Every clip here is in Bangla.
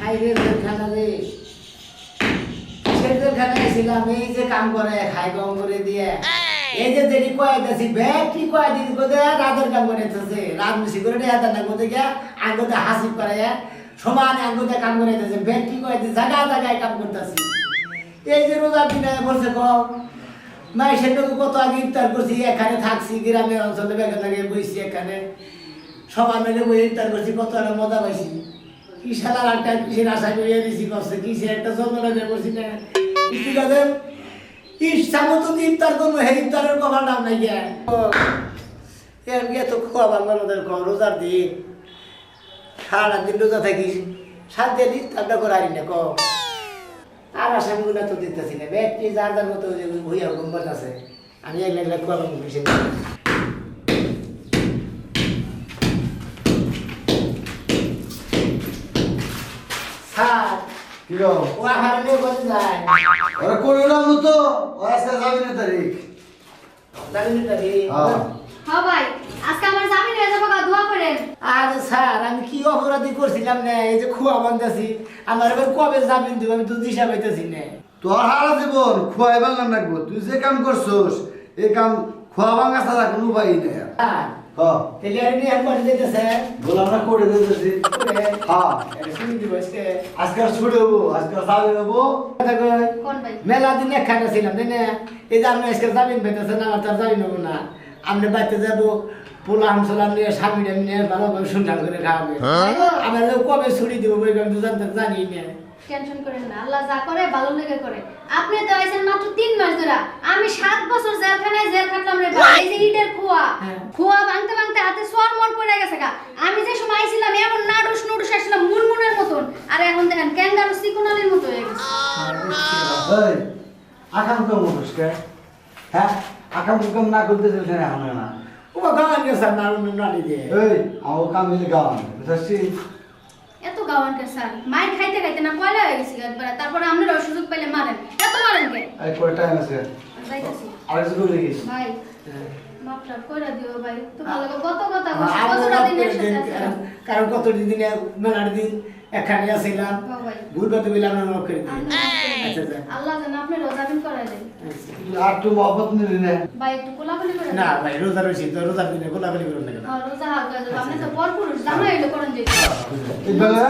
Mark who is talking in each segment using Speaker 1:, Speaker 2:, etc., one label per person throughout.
Speaker 1: হাই রে জেলখানা রে। কিসের জেলখানায় ছিলাম এই যে কাম কম করে দিতেছে। রাত মিশি করে দেয়া না কোদে গিয়া আঙ্গুতে করে সমান আঙ্গুতে কাম করে দিতেছে ব্যাগ কি কয় দিন জায়গা জায়গায় কাম করতেছি। এই যে রোজার দিনে বলছে কম মাই সেটাকে কত আগে ইফতার করছি, এখানে থাকছি, গ্রামের অঞ্চলে বেগে লাগে, বইছি এখানে। সবাই মিলে বই ইফতার করছি, কত একটা মজা পাইছি। কি সাদা একটা কিসের আশা করিয়ে দিছি করছে কিসের একটা যন্ত্রণা করছি না, ঠিক আছে। ইচ্ছা মতো ইফতার করব হে ইফতারের কমার নাম নাই গিয়া তো খাওয়া বাংলাদেশের কম রোজার দিন। সারা দিন রোজা থাকিস, সাত দিন ইফতারটা করাই না কম আর আসামিগুলো তো দিতেছি না। ব্যক্তি যার যার মতো ভুইয়া গুম্বত আছে। আমি এগুলো এগুলো খোয়ালাম বিষয় স্যার ও হারালে বলে যায়।
Speaker 2: ওরা করে না তো ওরা আজকে যাবে না তারিখ।
Speaker 1: না রে
Speaker 2: হ্যাঁ
Speaker 3: ভাই আজকে আমার জামিন হয়ে যাব দোয়া করেন।
Speaker 1: আর স্যার আমি কি অপরাধী করছিলাম না? এই যে খুয়া বান্ধাছি আমার এবার কবে জামিন দিব? আমি তো দিশা পাইতেছি না।
Speaker 2: তোর হারা জীবন খোয়াই বাঙ্গান রাখব তুই যে কাম করছোস এই কাম খোয়া ভাঙা ছাড়া কোনো উপায় নেই। হ্যাঁ
Speaker 1: তাহলে আর নিয়ে করে দিতেছে?
Speaker 2: বলে আমরা করে দিতেছি। হ্যাঁ
Speaker 1: শুনি দিব আজকে।
Speaker 2: আজকে ছুটে হব আজকে যাবে হব।
Speaker 1: মেলা দিন একখানে ছিলাম তাই না? এই যে আপনি আজকে জামিন পেতেছেন আমার তার জামিন হব না। আপনি বাড়িতে যাব পোলাম সোলাম নিয়ে স্বামীরা নিয়ে ভালোভাবে সুন্দর করে খাওয়াবে। আমার লোক কবে ছুটি দিব বই আমি তো জানতে জানি না।
Speaker 3: টেনশন করেন না আল্লাহ যা করে ভালো লেগে করে। আপনি তো আইছেন মাত্র তিন মাস ধরে। আমি সাত বছর জেলখানায় জেল খাটলাম রে ভাই। এই যে ইটের খোয়া।
Speaker 1: হ্যাঁ।
Speaker 3: খোয়া ভাঙতে ভাঙতে হাতে সোয়ার মর পড়ে গেছে গা। আমি যে সময় আইছিলাম এমন নাডুস নুডুস আসছিলাম মুনমুনের মতন। আর এখন দেখেন ক্যাঙ্গারু সিকোনালির মতো হয়ে গেছে।
Speaker 2: মানুষ কে? হ্যাঁ? আকাম কাম না করতে চলছে না এখন না।
Speaker 1: ও গান গেছে না নাড়ি দিয়ে
Speaker 2: এই আমার কাম মিলে গাওয়ান বুঝছি
Speaker 3: এত গাওয়ান কে স্যার? মায়ের খাইতে খাইতে না পয়লা হয়ে গেছি একবারে? তারপরে আপনারা সুযোগ পাইলে মারেন। এত মারেন কে?
Speaker 2: এই কয় টাইম আছে। আর কিছু করে গেছি।
Speaker 3: ভাই মাপটা কইরা দিও ভাই। তোমার লাগে কত কথা কইছি কতটা দিন
Speaker 1: করে কারণ- কারণ কত দিন মেলার দিন? একখানে আসছিলাম
Speaker 3: ভাই।
Speaker 1: ভুল করতে বললাম আমার মাফ করে দিন
Speaker 3: আল্লাহ
Speaker 1: আচ্ছা আচ্ছা।
Speaker 3: আল্লাহ আপনি দেন
Speaker 2: আর একটু মহব্বত নিলি না।
Speaker 3: ভাই একটু কোলাকুলি করে
Speaker 1: না ভাই রোজা রয়েছি তো রোজার দিনে গোলাগুলি করুন না
Speaker 3: হ্যাঁ রোজা হালকা যাবে আপনি তো পর পুরুষ জানো এলো করেন যে
Speaker 2: ঠিক বলে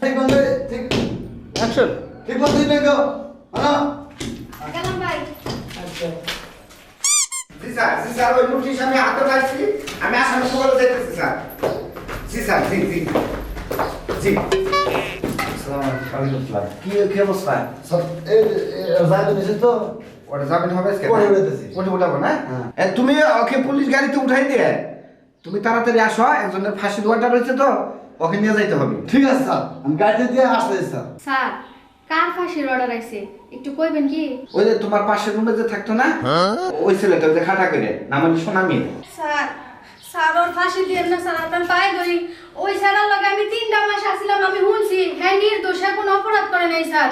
Speaker 2: ঠিক বলে ঠিক
Speaker 1: অ্যাকশন।
Speaker 2: ঠিক বলে দিলে গো
Speaker 3: গেলাম ভাই।
Speaker 1: আচ্ছা।
Speaker 4: জি স্যার জি স্যার ওই নোটিশ আমি হাতে পাইছি। আমি আসামি সকালে দেখতেছি স্যার। জি স্যার জি জি। জি।
Speaker 2: কি কি অবস্থা? সব এই যাবে তো
Speaker 4: ওটা যাবেন হবে আজকে
Speaker 2: পরে বলতেছি।
Speaker 4: পরে না?
Speaker 2: হ্যাঁ।
Speaker 4: তুমি ওকে পুলিশ গাড়িতে উঠাই দিয়ে তুমি তাড়াতাড়ি আসো একজনের ফাঁসি দোয়াটা রয়েছে তো ওকে নিয়ে যাইতে হবে।
Speaker 2: ঠিক আছে স্যার। আমি গাড়িতে দিয়ে আসতেছি স্যার।
Speaker 3: স্যার কার ফাঁসির অর্ডার আইছে? একটু কইবেন কি?
Speaker 4: ওই যে তোমার পাশের রুমে যে থাকতো না? ওই ছেলেটা ওই যে খাটা করে নাম হলো সোনা
Speaker 3: স্যার স্যার ফাঁসি দিয়ে না স্যার, আপনার পায়ে ধরি। ওই স্যারের লগে আমি তিনটা মাস আসছিলাম আমি শুনছি হ্যাঁ নির্দোষ কোনো অপরাধ করে নাই স্যার।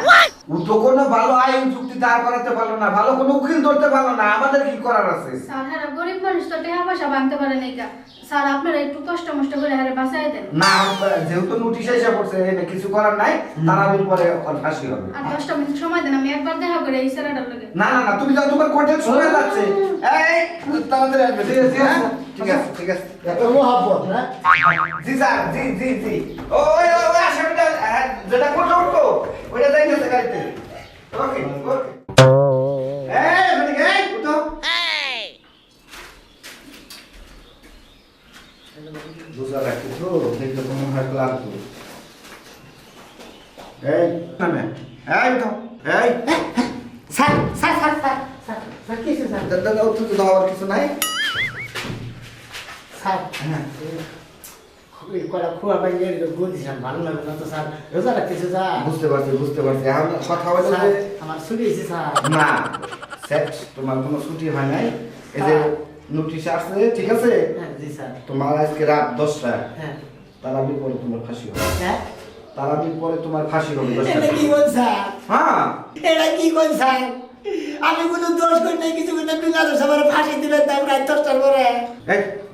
Speaker 4: ও তো কোনো ভালো আইন চুক্তি দাঁড় করাতে পারল না ভালো কোনো উকিল ধরতে পারল না আমাদের কি করার আছে?
Speaker 3: স্যার হ্যাঁ গরিব মানুষ তো টাকা পয়সা ভাঙতে পারে নাই স্যার আপনারা একটু কষ্ট মষ্ট করে হারে বাঁচাই দেন।
Speaker 4: না যেহেতু নোটিশ এসে পড়ছে এনে কিছু করার নাই তারাবির পরে ওর ফাঁসি হবে।
Speaker 3: আর দশটা মিনিট সময় দেন আমি একবার দেখা করে এই স্যারের লগে।
Speaker 4: না না না তুমি যাও তোমার কোর্টের সময় যাচ্ছে এই তাড়াতাড়ি আসবে ঠিক আছে হ্যাঁ? ঠিক আছে ঠিক আছে
Speaker 1: এত মহব্বত না
Speaker 4: জি স্যার জি জি জি। ওই ওই হ্যাঁ, যেটা কোর্টে উঠবো ওইটা যাইতেছে গাড়িতে। ওকে ওকে
Speaker 1: খুবই কড়া খুয়া বাইরে বলছিলাম ভালো লাগবে না তো স্যার রোজা রাখতেছে স্যার
Speaker 4: বুঝতে পারছি বুঝতে পারছি। এখন কথা হলো
Speaker 1: স্যার
Speaker 4: যে
Speaker 1: আমার ছুটি হয়েছে স্যার।
Speaker 4: না সেট তোমার কোনো ছুটি হয় নাই? এই যে নোটিশ আসছে ঠিক আছে?
Speaker 1: হ্যাঁ জি স্যার।
Speaker 4: তোমার আজকে রাত দশটা
Speaker 1: হ্যাঁ।
Speaker 4: তারাবির পরে তোমার ফাঁসি হবে।
Speaker 1: হ্যাঁ?
Speaker 4: তারাবির পরে তোমার ফাঁসি হবে
Speaker 1: এটা কি বল স্যার?
Speaker 4: হ্যাঁ।
Speaker 1: এটা কি বল স্যার? আমি কোনো দোষ করি নাই কিছু করি না বিনা দোষ আমার ফাঁসি দিবেন তাই রাত দশটার পরে।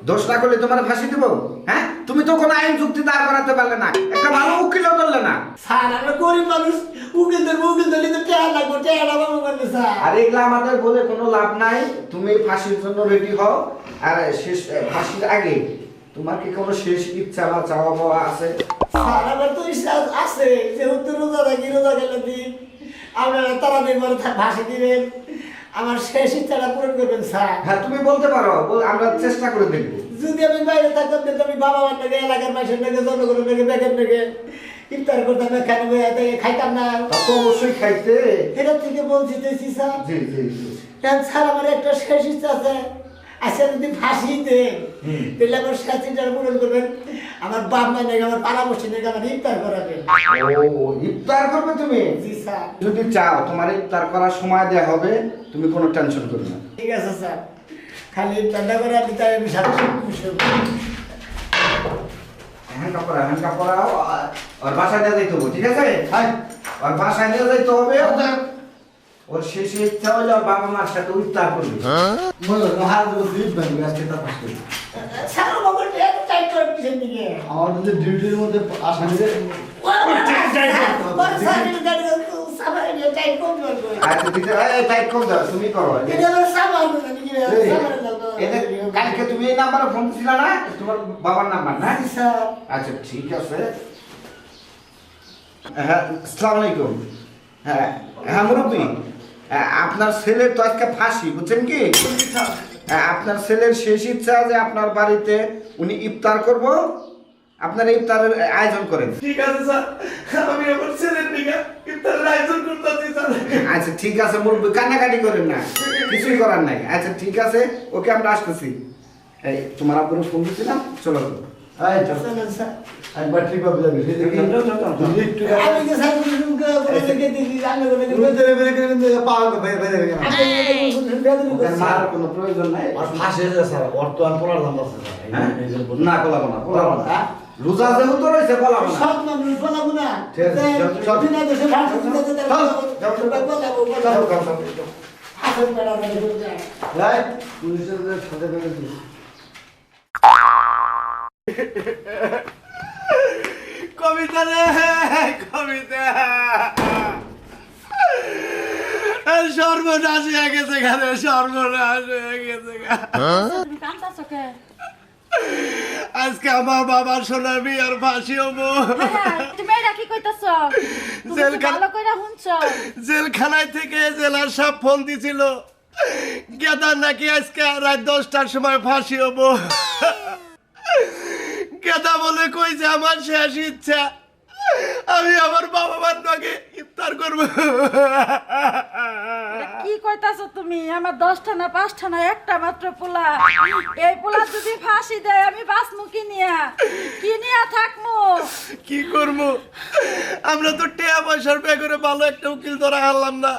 Speaker 4: দোষ না করলে তোমার ফাঁসি দিব? হ্যাঁ? তুমি তো কোনো আইন যুক্তি দাঁড় করাতে পারলে না। একটা ভালো উকিলও ধরলে না।
Speaker 1: স্যার আমরা গরিব মানুষ। উকিল ধরবো উকিল ধরলে তো টেয়া লাগবো টেয়া লাগাবো বলবে স্যার।
Speaker 4: আর এগুলা আমাদের বলে কোনো লাভ নাই। তুমি ফাঁসির জন্য রেডি হও। আর শেষ ফাঁসির আগে তোমার কি কোনো শেষ ইচ্ছা বা চাওয়া পাওয়া আছে?
Speaker 1: স্যার আমার তো ইচ্ছা আছে যেহেতু রোজা থাকি রোজা গেলে দিন। আপনারা করে থা- ভাসি দিবেন। আমার শেষ ইচ্ছাটা পূরণ করবেন স্যার।
Speaker 4: হ্যাঁ তুমি বলতে পারো আমরা চেষ্টা করে দেখব।
Speaker 1: যদি আমি বাইরে থাকতাম তাহলে আমি বাবা মার নাকি এলাকার মানুষের নাকি জনগণের নাকি ব্যাগের নাকি ইফতার করতাম থেকে খাইতাম না।
Speaker 4: তা তো অবশ্যই খাইতে।
Speaker 1: এটা থেকে বলছি দেখছি স্যার।
Speaker 4: জি জি
Speaker 1: স্যার আমার একটা শেষ ইচ্ছা আছে। আচ্ছা যদি ফাঁসি দেন তাহলে আমার শেষ পূরণ করবেন আমার বাপ মা নাকি আমার পাড়াবসী নাকি আমার ইফতার করাবেন।
Speaker 4: ও ইফতার করবে তুমি?
Speaker 1: জি স্যার।
Speaker 4: যদি চাও তোমার ইফতার করার সময় দেওয়া হবে তুমি কোনো টেনশন করবে না।
Speaker 1: ঠিক আছে স্যার। খালি ইফতারটা করে আমি তাই আমি সাথে খুশি।
Speaker 4: হ্যাঁ কাপড় হ্যাঁ কাপড় ওর বাসায় নিয়ে যাইতে হবে ঠিক আছে? হ্যাঁ। বাসায় নিয়ে যাইতে হবে ওর শেষ ইচ্ছা হলে বাবা মার সাথে ইফতার করবে।
Speaker 2: বলো হাত ধরে দিই ব্যাংক আজকে তা ফাঁস করি
Speaker 1: স্যার আমার এত টাইট করে পিছন দিকে।
Speaker 2: আমার যদি ডিউটির মধ্যে
Speaker 4: আচ্ছা কম দাও তুমি করো। এই, কালকে তুমি এই নাম্বারে ফোন দিছিলে না? তোমার বাবার নাম্বার না? আচ্ছা ঠিক আছে। হ্যাঁ আসসালামু আলাইকুম। হ্যাঁ হ্যাঁ মুরব্বী। হ্যাঁ, আপনার ছেলের তো আজকে ফাঁসি বুঝছেন কি? আপনার ছেলের শেষ ইচ্ছা যে আপনার বাড়িতে উনি ইফতার করব আপনার ইফতারের আয়োজন করেন।
Speaker 5: ঠিক আছে স্যার আমি আমার ছেলের দিকে ইফতারের আয়োজন করতেছি স্যার।
Speaker 4: আচ্ছা ঠিক আছে মুরব্বী কান্নাকাটি করেন না কিছুই করার নাই। আচ্ছা ঠিক আছে ওকে আমরা আসতেছি। এই তোমার আপনার ফোন দিচ্ছিলাম চল।
Speaker 2: একবার ঠিক হবে যাবি
Speaker 4: কোনো প্রয়োজন নাই।
Speaker 2: ফাঁসে যে স্যার। বর্তমান পোলার দাম আছে
Speaker 4: হ্যাঁ? না কোলাবো না কোলাবো না।
Speaker 2: হ্যাঁ?
Speaker 4: রোজা যেহেতু রয়েছে
Speaker 1: সব মানুষ বলাবো না।
Speaker 2: পুলিশের সাথে
Speaker 5: কবিতা রে কবিতা। সর্বনাশ হয়ে গেছে এখানে সর্বনাশ হয়ে গেছে আজকে আমার বাবা সোনাবি আর ফাঁসি হব।
Speaker 6: হ্যাঁ,
Speaker 5: জেলখানায় থেকে জেলার সব ফোন দিছিল। গেদার নাকি আজকে রাত দশটার সময় ফাঁসি হব। গেদা বলে কই যে আমার শেষ ইচ্ছা? আমি আমার বাবা মার নাকি ইফতার করব।
Speaker 6: কি কইতাছ তুমি? আমার দশটা না পাঁচটা না একটা মাত্র পোলা। এই পোলা যদি ফাঁসি দেয় আমি বাঁচমু কি নিয়া? কি নিয়া থাকমু?
Speaker 5: কি করব? আমরা তো টেয়া পয়সার বেগরে ভালো একটা উকিল ধরা হারলাম না।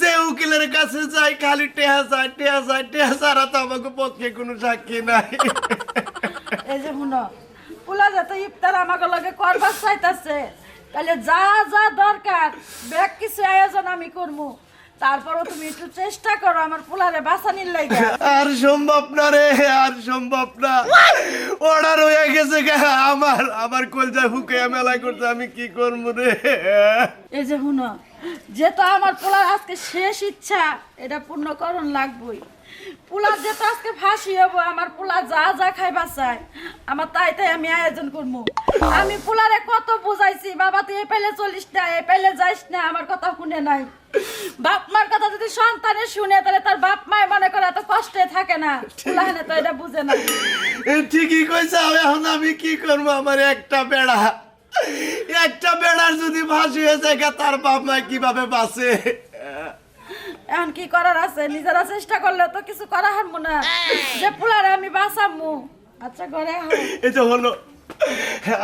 Speaker 5: যে উকিলের কাছে যাই খালি টেহা যায় টেহা যায় টেহা ছাড়া তো আমাকে পক্ষে কোনো সাক্ষী নাই।
Speaker 6: এই যে শুনো পোলা যাতে ইফতার আমাকে লগে করবার চাইতাছে তাহলে যা যা দরকার ব্যাগ কিছু আয়োজন আমি করব তারপরও তুমি একটু চেষ্টা করো আমার পোলারে বাঁচানির লাগে
Speaker 5: আর সম্ভব না রে আর সম্ভব না। অর্ডার হয়ে গেছে গা আমার আমার কলজা হুকে মেলা করতে আমি কি করব রে?
Speaker 6: এই যে শুনো যেহেতু আমার পোলার আজকে শেষ ইচ্ছা, এটা পূর্ণ করণ লাগবই। পোলার যেহেতু আজকে ফাঁসি হব, আমার পোলা যা যা খাইবা চাই আমার তাই তাই আমি আয়োজন করব। আমি পোলারে কত বুঝাইছি, বাবা তুই এ পেলে চলিস না এ পেলে যাইস না, আমার কথা শুনে নাই। বাপ মার কথা যদি সন্তানে শুনে, তাহলে তার বাপ মায় মনে করে এত কষ্টে থাকে না। পোলাহানে তো এটা বুঝে না।
Speaker 5: ঠিকই কইছে এখন আমি কি করব, আমার একটা বেড়া। একটা বেড়ার যদি ফাঁসি হয়ে যায় তার বাপ মা কীভাবে বাঁচে?
Speaker 6: এখন কি করার আছে? নিজেরা চেষ্টা করলে তো কিছু করা হারমু না। যে পুলারে আমি বাঁচামু। আচ্ছা ঘরে
Speaker 5: যে হলো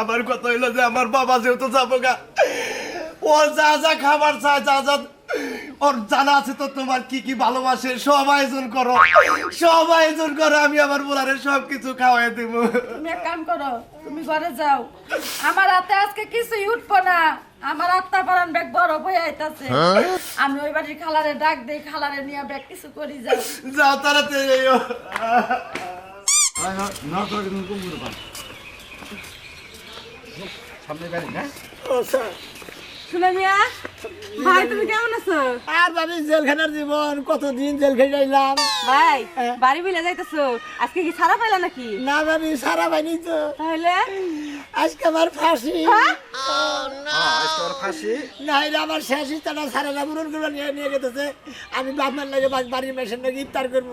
Speaker 5: আমার কথা হইল যে আমার বাবা যেহেতু যাব গা ও যা যা খাবার চায় যা যা ওর জানা আছে তো তোমার কি কি ভালোবাসে? সব আয়োজন করো। সব আয়োজন করো আমি আমার বোলারে সব কিছু খাওয়াই দেব।
Speaker 6: তুমি এক কাম করো তুমি ঘরে যাও। আমার হাতে আজকে কিছুই উঠবো না। আমার আত্মা পারান ব্যাগ বড় বই আইতাছে। আমি ওই বাড়ির খালারে ডাক দেই খালারে নিয়ে ব্যাগ কিছু করি যাও।
Speaker 5: যাও তাড়াতাড়ি এও।
Speaker 2: না তো কিন্তু কম করে পান সামনে গাড়ি না
Speaker 7: শুনে মিয়া ভাই তুমি কেমন আছো?
Speaker 1: আর জেলখানার জীবন কতদিন জেল খেয়ে যাইলাম
Speaker 7: ভাই বাড়ি বিলে যাইতেছো? আজকে কি পাইলা নাকি?
Speaker 1: না ভাবি সারা পাইনি তো।
Speaker 7: তাহলে?
Speaker 1: আজকে আমার ফাঁসি।
Speaker 4: ফাঁসি?
Speaker 1: না এটা আমার শেষ ইচ্ছাটা সারা পূরণ করে নিয়ে নিয়ে গেতেছে। আমি বাপমার লাগে বাড়ির মেশিন নাকি ইফতার করব।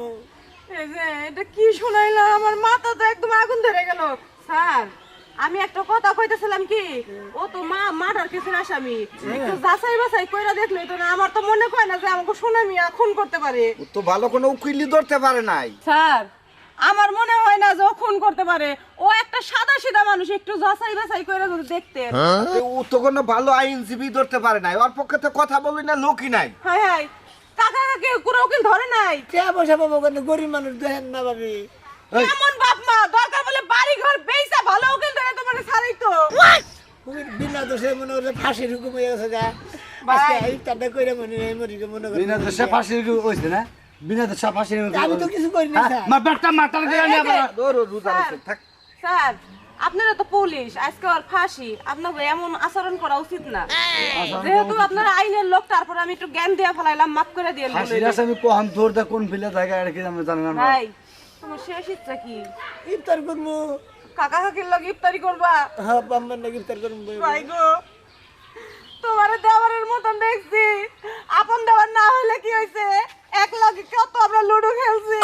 Speaker 7: এটা কি শুনাইলাম আমার মাথা তো একদম আগুন ধরে গেল। স্যার আমি একটা কথা কইতেছিলাম কি? ও তো মা মার্ডার কেসের আসামি। একটু যাচাই বাছাই কইরা দেখলে তো না আমার তো মনে কয় না যে আমাকে শুনামি খুন করতে পারে।
Speaker 4: ও তো ভালো কোনো উকিলি ধরতে পারে নাই।
Speaker 7: স্যার আমার মনে হয় না যে ও খুন করতে পারে। ও একটা সাদা সিধা মানুষ একটু যাচাই বাছাই করে যদি দেখতে।
Speaker 4: তো ও তো কোনো ভালো আইনজীবী ধরতে পারে নাই। ওর পক্ষে তো কথা বলি না লোকই নাই।
Speaker 7: হাই হাই কাকা কাকে কোনো উকিল ধরে নাই?
Speaker 1: কে বসে কিন্তু গরিব মানুষ দেখেন না ভাবি
Speaker 7: এমন বাপ মা দরকার বলে বাড়ি ঘর বেইসা ভালো উকিল ধরে তোমার তো
Speaker 1: বিনা দোষে মনে হচ্ছে ফাঁসির হুকুম হয়ে গেছে গা ইফতারটা করে মনে নেই মরিকে মনে করি
Speaker 2: বিনা দশা ফাঁসির হয়েছে না? বিনা দশা ফাঁসির
Speaker 1: আমি তো কিছু।
Speaker 2: মা মাটার
Speaker 4: রোজা থাক।
Speaker 7: স্যার আপনারা তো পুলিশ আজকে আর ফাঁসি। আপনাকে এমন আচরণ করা উচিত না। যেহেতু আপনার আইনের লোক তারপর আমি একটু জ্ঞান দিয়ে ফেলাইলাম মাফ করে দিয়ে
Speaker 2: ফাঁসির কোন ফিলে জায়গা আর কি আমি জানি না।
Speaker 7: ভাই তোমার শেষ ইচ্ছা কি?
Speaker 1: ইফতার করব।
Speaker 7: কাকা কাকির লোক ইফতারি করবা?
Speaker 1: হ্যাঁ বাম্বার নাকি ইফতার করব।
Speaker 7: ভাই গো তোমার দেওয়ারের মতন দেখছি। আপন দেওয়ার না হলে কি হয়েছে এক লগে কত আমরা লুডো খেলছি।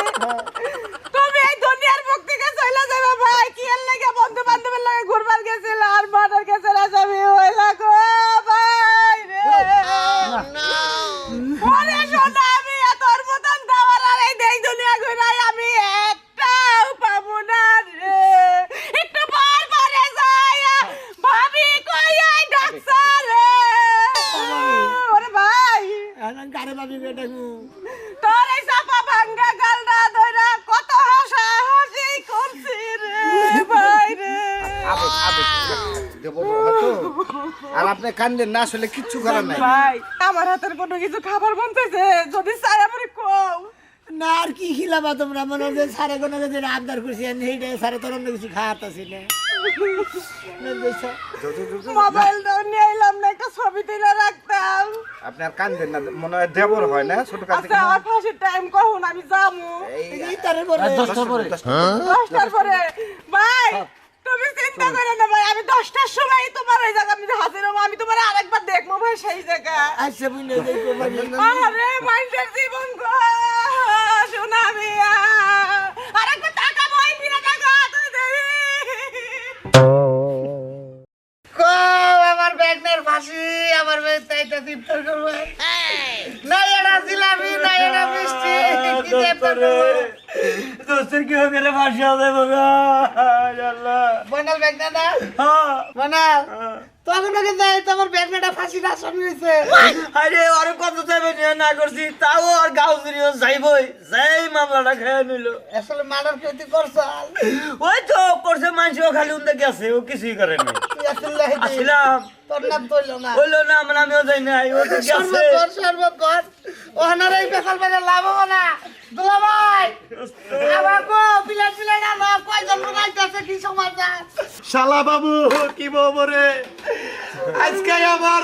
Speaker 7: তুমি এই দুনিয়ার মুখ থেকে চলে যাবে ভাই। কি এর লাগে বন্ধু বান্ধবের লাগে ঘুরবার গেছিল? আর মার্ডার গেছিল আসামি হইলা গো ভাই রে। ওরে সোনা আমি এতর মতন দেওয়ার আর এই দেই দুনিয়া ঘুরাই আমি একটাও পাবো না রে একটু পর পরে যাই ভাবি কই আই ডাক্তার রে ওরে ভাই
Speaker 1: গাড়ি ভাবি বেটাকু
Speaker 7: তোর এই চাপা ভাঙ্গা গালটা ধইরা কত হাসা হাসি করছি রে ভাই রে
Speaker 4: আবেগ আবেগ দেবো হয়তো আর আপনি কান্দেন না আসলে কিচ্ছু করার নাই।
Speaker 7: ভাই আমার হাতের কোনো কিছু খাবার বনতেছে যদি চাই আমি কও।
Speaker 1: না আর কি খিলাবা তোমরা? মনে হচ্ছে সারে কোনো কিছু আবদার করছি আর সেইটা সারে তোর অন্য কিছু খাওয়াতাছি না?
Speaker 7: মোবাইলটাও নিয়ে এলাম না একটা ছবি তুলে রাখতাম।
Speaker 4: আপনি আর কান্দেন না মনে হয় দেবর হয় না? ছোট কাছে
Speaker 7: আচ্ছা আমার ফাঁসির টাইম কখন? আমি যাব।
Speaker 1: ইফতারের পরে।
Speaker 2: দশটার পরে।
Speaker 7: দশটার পরে। ভাই তুমি চিন্তা করো না ভাই আমি দশটার সময় তোমার ওই জায়গা আমি হাজির হব আমি তোমার আরেকবার দেখব ভাই সেই জায়গা
Speaker 1: আচ্ছা বুঝলে দেখব ভাবি।
Speaker 7: আরে মানুষের জীবন গো শোনা আরেকবার টাকা বই ফিরে টাকা তুই দেবি
Speaker 1: আমার ব্যাগনের ফাঁসি আমার তাইটা ইফতার করব। না এটা জিলাপি না এটা মিষ্টি কি ইফতার করব?
Speaker 2: দোস্তের কি হবে রে ফাঁসি হবে বাবা আল্লাহ
Speaker 1: বনাল ব্যাগনা না বনাল তখন ওকে যাই তোমার ব্যাগনাটা ফাঁসির আসামি হয়েছে
Speaker 2: আরে আর কত চাইবে না করছি তাও আর গাও জুড়িও যাইবই। যাই মামলাটা খেয়ে নিল।
Speaker 1: আসলে মার্ডার করতে করছাল
Speaker 2: ওই তো করছে মানুষও খালি উন্দে গেছে ও কিছুই
Speaker 1: তুই আসলে
Speaker 2: আসিলাম।
Speaker 1: তোর নাম তোল না।
Speaker 2: হইল না আমার আমিও যাই নাই ও তো গেছে
Speaker 1: সর্বকর সর্বকর এই বেকাল বাজার লাভ হব না। দুলা ভাই আবার গো পিলার পিলার না কয়জন বানাইতেছে কি সমাচার?
Speaker 5: শালা বাবু কি বলব রে? আজকে আমার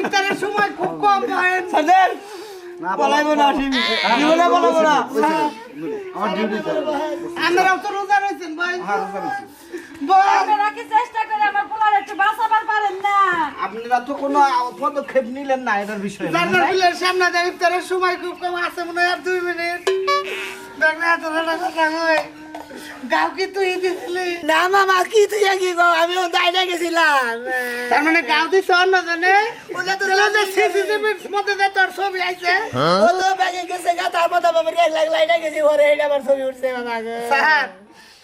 Speaker 1: ইফতারের সময় খুব কম
Speaker 2: আমার
Speaker 1: তো রোজা রয়েছেন ভাই
Speaker 7: কি চেষ্টা করে আমার পোলার একটু না
Speaker 4: আপনারা তো কোনো পদক্ষেপ নিলেন না এটার বিষয়ে
Speaker 1: জানার বিলের সামনে ইফতারের সময় খুব আছে মনে হয় দুই মিনিট দেখলে এত কথা হয়
Speaker 8: গাও কি তুই দিছিলি।
Speaker 1: না মামা কি তুই কি গো আমি ও গেছিলাম।
Speaker 8: তার মানে গাও দিছ অন্য জনে
Speaker 1: তো
Speaker 8: মধ্যে যে তোর ছবি আইছে।
Speaker 1: ও তো ব্যাগে গেছে গা তার মতো বাবা রেল লাগ লাইনা গেছি ওরে এটা আমার ছবি উঠছে
Speaker 8: স্যার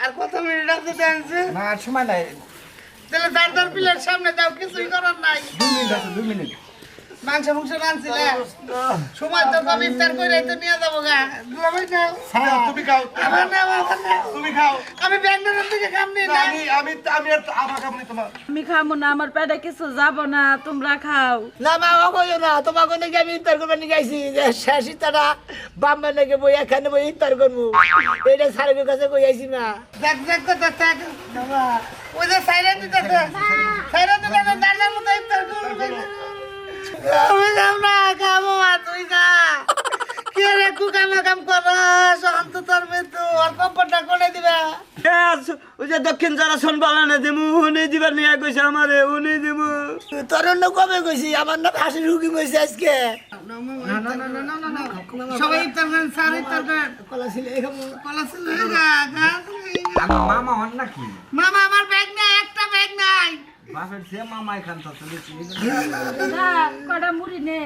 Speaker 8: আর কত মিনিট আছে ডান্স
Speaker 2: না সময় নাই।
Speaker 8: তাহলে তার তার পিলার সামনে দাও কিছুই করার নাই।
Speaker 2: দুই মিনিট আছে দুই মিনিট।
Speaker 8: মাংস মাংস রাঁধছিলে? সময় তো কম ইফতার করে তো নিয়ে যাব গা। দুলাভাই নাও।
Speaker 5: নাও, তুমি খাও।
Speaker 8: আমার নাও আমার নাও।
Speaker 5: তুমি খাও।
Speaker 8: আমি কাম নিই
Speaker 5: না,
Speaker 8: না
Speaker 5: আমি আমি আমি আর আমার কাম নেই তোমার।
Speaker 7: আমি খাব না আমার পেটে কিছু যাব না তোমরা খাও।
Speaker 1: না মা ও না তোমাকে নাকি আমি ইফতার করবার নিয়ে গাইছি যে শেষ ইফতারটা বাম্বা নাকি বই এখানে বই ইফতার করব এইটা স্যারের কাছে কই আইছি না
Speaker 8: দেখ দেখ তো দেখ ওই যে সাইরেন দিতেছে। সাইরেন দিতেছে। দাঁড়ার মতো ইফতার করবে আমি যাব না খাব মা তুই খা কে রে কু কাম কাম কর শান্ত তোর মৃত্যু আর কম্পটা করে দিবা।
Speaker 9: ওই যে দক্ষিণ যারা শোন বালানে দিমু উনি দিবার নিয়ে কইছে আমারে উনি দিমু।
Speaker 1: তোর অন্য কবে কইছি আমার না ফাঁসির হুকি কইছে আজকে
Speaker 8: সবাই ইফতার করেন স্যার ইফতার করেন।
Speaker 1: কলা ছিল
Speaker 8: ছিল
Speaker 2: মামা হন নাকি?
Speaker 8: মামা আমার ব্যাগ নাই একটা ব্যাগ নাই।
Speaker 2: বাপের সে মামা এখান তো চলেছি
Speaker 7: না কটা মুড়ি নে।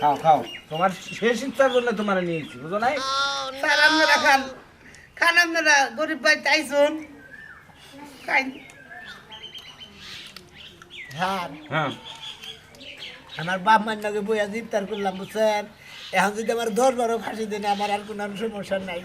Speaker 2: খাও খাও। তোমার শেষ জন্য তোমার নিয়েছি বুঝো নাই?
Speaker 8: স্যার আপনারা খান খান আপনারা গরিব ভাই খাই।
Speaker 1: হ্যাঁ
Speaker 2: হ্যাঁ।
Speaker 1: আমার বাপ মার নাকি বই আজ ইফতার করলাম বুঝছেন? এখন যদি আমার বারো ফাঁসি দেন আমার আর কোনো সমস্যা নাই।